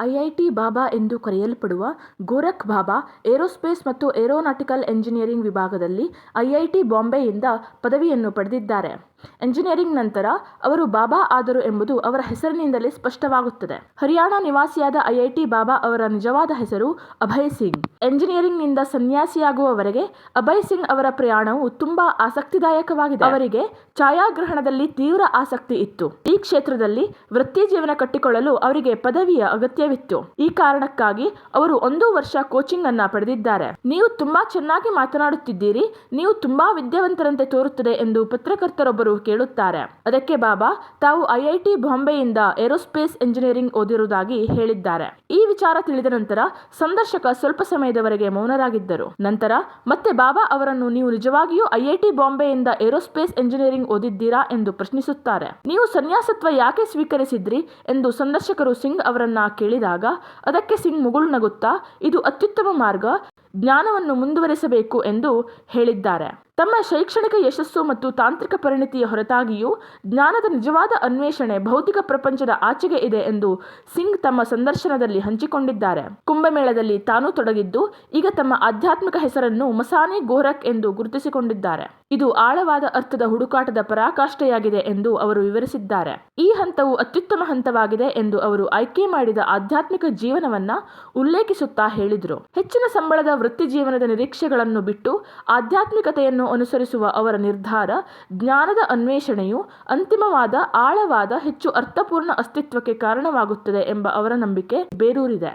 IIT Baba ಎಂದು ಕರೆಯಲ್ಪಡುವ Gorakh Baba aerospace ಮತ್ತು ಏರೋನಾಟಿಕಲ್ ಎಂಜಿನಿಯರಿಂಗ್ ವಿಭಾಗದಲ್ಲಿ ಐಐಟಿ ಬಾಂಬೆಯಿಂದ ಪದವಿಯನ್ನು ಪಡೆದಿದ್ದಾರೆ. ಎಂಜಿನಿಯರಿಂಗ್ ನಂತರ ಅವರು ಬಾಬಾ ಆದರು ಎಂಬುದು ಅವರ ಹೆಸರಿನಿಂದಲೇ ಸ್ಪಷ್ಟವಾಗುತ್ತದೆ. ಹರಿಯಾಣ ನಿವಾಸಿಯಾದ ಐಐಟಿ ಬಾಬಾ ಅವರ ನಿಜವಾದ ಹೆಸರು ಅಭಯ್ ಸಿಂಗ್. ಎಂಜಿನಿಯರಿಂಗ್ನಿಂದ ಸನ್ಯಾಸಿಯಾಗುವವರೆಗೆ ಅಭಯ್ ಸಿಂಗ್ ಅವರ ಪ್ರಯಾಣವು ತುಂಬಾ ಆಸಕ್ತಿದಾಯಕವಾಗಿದೆ. ಅವರಿಗೆ ಛಾಯಾಗ್ರಹಣದಲ್ಲಿ ತೀವ್ರ ಆಸಕ್ತಿ ಇತ್ತು. ಈ ಕ್ಷೇತ್ರದಲ್ಲಿ ವೃತ್ತಿ ಜೀವನ ಕಟ್ಟಿಕೊಳ್ಳಲು ಅವರಿಗೆ ಪದವಿಯ ಅಗತ್ಯವಿತ್ತು. ಈ ಕಾರಣಕ್ಕಾಗಿ ಅವರು ಒಂದು ವರ್ಷ ಕೋಚಿಂಗ್ ಅನ್ನ ಪಡೆದಿದ್ದಾರೆ. ನೀವು ತುಂಬಾ ಚೆನ್ನಾಗಿ ಮಾತನಾಡುತ್ತಿದ್ದೀರಿ, ನೀವು ತುಂಬಾ ವಿದ್ಯಾವಂತರಂತೆ ತೋರುತ್ತದೆ ಎಂದು ಪತ್ರಕರ್ತರೊಬ್ಬರು ಕೇಳುತ್ತಾರೆ. ಅದಕ್ಕೆ ಬಾಬಾ, ತಾವು ಐಐಟಿ ಬಾಂಬೆಯಿಂದ ಏರೋಸ್ಪೇಸ್ ಇಂಜಿನಿಯರಿಂಗ್ ಓದಿರುವುದಾಗಿ ಹೇಳಿದ್ದಾರೆ. ಈ ವಿಚಾರ ತಿಳಿದ ನಂತರ ಸಂದರ್ಶಕ ಸ್ವಲ್ಪ ಸಮಯದವರೆಗೆ ಮೌನರಾಗಿದ್ದರು. ನಂತರ ಮತ್ತೆ ಬಾಬಾ ಅವರನ್ನು ನೀವು ನಿಜವಾಗಿಯೂ ಐಐಟಿ ಬಾಂಬೆಯಿಂದ ಏರೋಸ್ಪೇಸ್ ಇಂಜಿನಿಯರಿಂಗ್ ಓದಿದ್ದೀರಾ ಎಂದು ಪ್ರಶ್ನಿಸುತ್ತಾರೆ. ನೀವು ಸನ್ಯಾಸತ್ವ ಯಾಕೆ ಸ್ವೀಕರಿಸಿದ್ರಿ ಎಂದು ಸಂದರ್ಶಕರು ಸಿಂಗ್ ಅವರನ್ನ ಕೇಳಿದಾಗ, ಅದಕ್ಕೆ ಸಿಂಗ್ ಮುಗುಳು ನಗುತ್ತಾ, ಇದು ಅತ್ಯುತ್ತಮ ಮಾರ್ಗ, ಜ್ಞಾನವನ್ನು ಮುಂದುವರಿಸಬೇಕು ಎಂದು ಹೇಳಿದ್ದಾರೆ. ತಮ್ಮ ಶೈಕ್ಷಣಿಕ ಯಶಸ್ಸು ಮತ್ತು ತಾಂತ್ರಿಕ ಪರಿಣತಿಯ ಹೊರತಾಗಿಯೂ ಜ್ಞಾನದ ನಿಜವಾದ ಅನ್ವೇಷಣೆ ಭೌತಿಕ ಪ್ರಪಂಚದ ಆಚೆಗೆ ಇದೆ ಎಂದು ಸಿಂಗ್ ತಮ್ಮ ಸಂದರ್ಶನದಲ್ಲಿ ಹಂಚಿಕೊಂಡಿದ್ದಾರೆ. ಕುಂಭಮೇಳದಲ್ಲಿ ತಾನೂ ತೊಡಗಿದ್ದು, ಈಗ ತಮ್ಮ ಆಧ್ಯಾತ್ಮಿಕ ಹೆಸರನ್ನು ಮಸಾನಿ ಗೋರಕ್ ಎಂದು ಗುರುತಿಸಿಕೊಂಡಿದ್ದಾರೆ. ಇದು ಆಳವಾದ ಅರ್ಥದ ಹುಡುಕಾಟದ ಪರಾಕಾಷ್ಠೆಯಾಗಿದೆ ಎಂದು ಅವರು ವಿವರಿಸಿದ್ದಾರೆ. ಈ ಹಂತವು ಅತ್ಯುತ್ತಮ ಹಂತವಾಗಿದೆ ಎಂದು ಅವರು ಆಯ್ಕೆ ಮಾಡಿದ ಆಧ್ಯಾತ್ಮಿಕ ಜೀವನವನ್ನ ಉಲ್ಲೇಖಿಸುತ್ತಾ ಹೇಳಿದರು ಹೆಚ್ಚಿನ ಸಂಬಳದ ವೃತ್ತಿಜೀವನದ ನಿರೀಕ್ಷೆಗಳನ್ನು ಬಿಟ್ಟು ಆಧ್ಯಾತ್ಮಿಕತೆಯನ್ನು ಅನುಸರಿಸುವ ಅವರ ನಿರ್ಧಾರ, ಜ್ಞಾನದ ಅನ್ವೇಷಣೆಯು ಅಂತಿಮವಾದ, ಆಳವಾದ, ಹೆಚ್ಚು ಅರ್ಥಪೂರ್ಣ ಅಸ್ತಿತ್ವಕ್ಕೆ ಕಾರಣವಾಗುತ್ತದೆ ಎಂಬ ಅವರ ನಂಬಿಕೆ ಬೇರೂರಿದೆ.